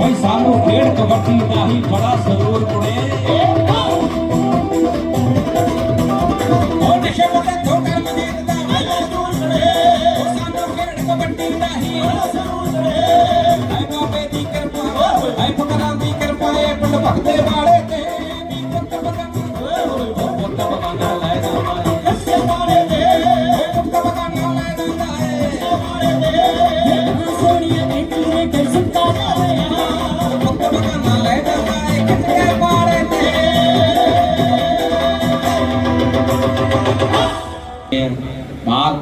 ਭਾਈ ਸਾਨੂੰ ਖੇਡ ਕਬੱਡੀ ਦਾ ਹੀ ਬੜਾ ਸਰੂਰ ਕੁੜੇ ਉਹ ਨਸ਼ੇ ਪੱਤੇ ਤੋਂ ਕਰਮਜੀਤ ਦਾ ਪਹਿਲਾਂ ਦੂਰ ਰਹੇ ਸਾਨੂੰ ਖੇਡ ਕਬੱਡੀ ਦਾ ਹੀ ਬੜਾ ਸਰੂਰ ਕੁੜੇ ਐ ਬਾਬੇ ਦੀ ਕਿਰਪਾ ਐ ਫਕਰਾਂ ਦੀ ਕਿਰਪਾ ਏ ਪਿੰਡ ਭਗਤੇ ਵਾਲੇ ਬਾਹਰ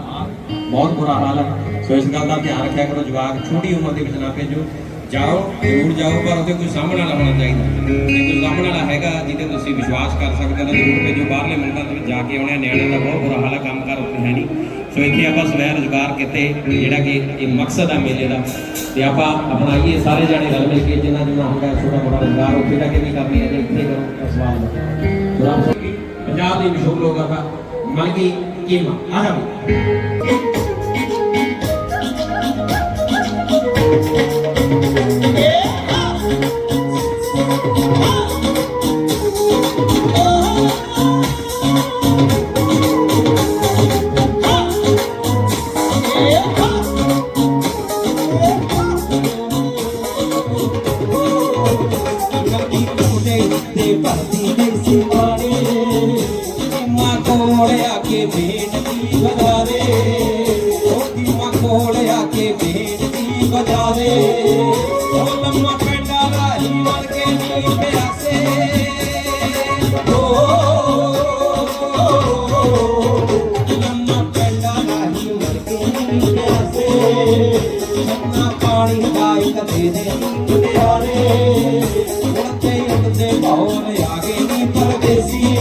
ਬਹੁਤ ਬੁਰਾ ਹਾਲ ਹੈ। ਸੋ ਇਸ ਗੱਲ ਦਾ ਧਿਆਨ ਰੱਖਿਆ ਕਰੋ, ਜਵਾਕ, ਛੋਟੀ ਉਮਰ ਦੇ ਵਿੱਚ ਨਾ ਭੇਜੋ। ਜਾਓ, ਜ਼ਰੂਰ ਜਾਓ, ਪਰ ਉੱਥੇ ਕੋਈ ਸਾਹਮਣੇ ਵਾਲਾ ਹੋਣਾ ਚਾਹੀਦਾ। ਜੇ ਕੋਈ ਸਾਹਮਣੇ ਵਾਲਾ ਹੈਗਾ, ਜਿਹਦੇ ਤੁਸੀਂ ਵਿਸ਼ਵਾਸ ਕਰ ਸਕਦੇ ਹੋ, ਤਾਂ ਜ਼ਰੂਰ ਭੇਜੋ। ਬਾਹਰਲੇ ਮੁਲਕਾਂ ਦੇ ਵਿੱਚ ਜਾ ਕੇ ਆਉਣੇ ਨਿਆਣਿਆਂ ਦਾ ਬਹੁਤ ਬੁਰਾ ਹਾਲ ਹੈ, ਕੰਮ ਕਰ ਉੱਥੇ ਹੈ ਨਹੀਂ। ਸੋ ਇੱਥੇ ਆਪਾਂ ਸਵੈ ਰੁਜ਼ਗਾਰ ਕਿਤੇ, ਜਿਹੜਾ ਕਿ ਇਹ ਮਕਸਦ ਆ ਮੇਲੇ ਦਾ। ਤੇ ਆਪਾਂ ਅਪਣਾਈਏ ਸਾਰੇ ਜਾਣੇ ਰਲ ਮਿਲ ਕੇ, ਜਿੰਨਾ ਜਿੰਨਾ ਹੁੰਦਾ ਛੋਟਾ ਮੋਟਾ ਰੁਜ਼ਗਾਰ, ਉੱਥੇ ਜਾ ਕੇ ਵੀ ਕਰਨੀ ਹੈ ਤੇ ਇੱਥੇ ਕਰੋ ਸਵਾਲ ਦਾ ਪੰਜਾਬ ਦੇ ਮਸ਼ਹੂਰ ਲੋਕ ਆਪਾਂ ਮਲਕੀ ਕੀਮਾ ਆਹ ਉਹ ਲੰਮਾ ਪੈਂਡਾ ਰਾਹੀ ਵਰ ਕੇ ਨੀ ਪਿਆਸੇ। ਲੰਮਾ ਪੈਂਡਾ ਰਾਹੀ ਵਰ ਕੇ ਨੀ ਪਿਆਸੇ। ਨਾ ਪਾਣੀ ਪਾਈ ਕਦੇ ਦੇ ਦੁਨਿਆਰੇ ਉੱਤੇ ਉੱਤੇ ਭੌਰ ਆ ਗਏ ਨੀ ਪਰਦੇਸੀ।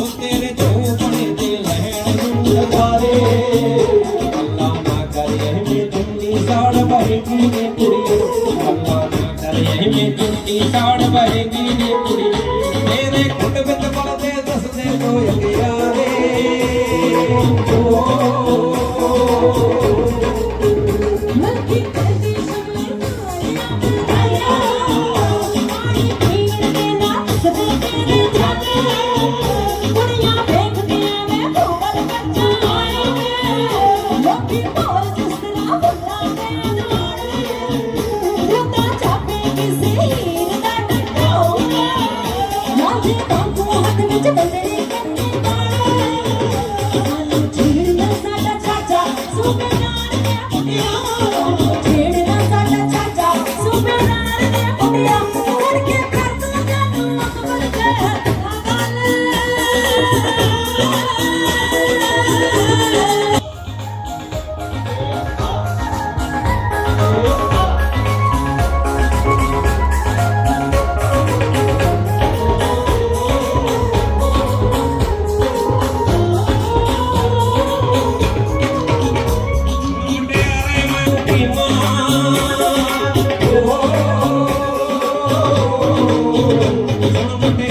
ਉਹ ਤੇਰੇ ਜੋ ਬਣੇ ਤੇ ਲੈਣ ਨੂੰ ਲਗਾਰੇ ਅੱਲਾ ਨਾ ਕਰੇ ਮੇ ਜੁੰਨੀ ਸਾੜ ਬਹੇਗੀ ਨੇ ਕੁੜੀ। ਅੱਲਾ ਨਾ ਕਰੇ ਮੇ ਜੁੰਨੀ ਸਾੜ ਬਹੇਗੀ ਨੇ ਕੁੜੀ ਤੇਰੇ ਕੁੰਡ ਵਿੱਚ ਬਲਦੇ ਦੱਸਦੇ ਤੋ ਅਗਿਆਰੇ ਓ ਮੱਕੀ ਸੁਣ ਮੁੰਡਿਆਰੇ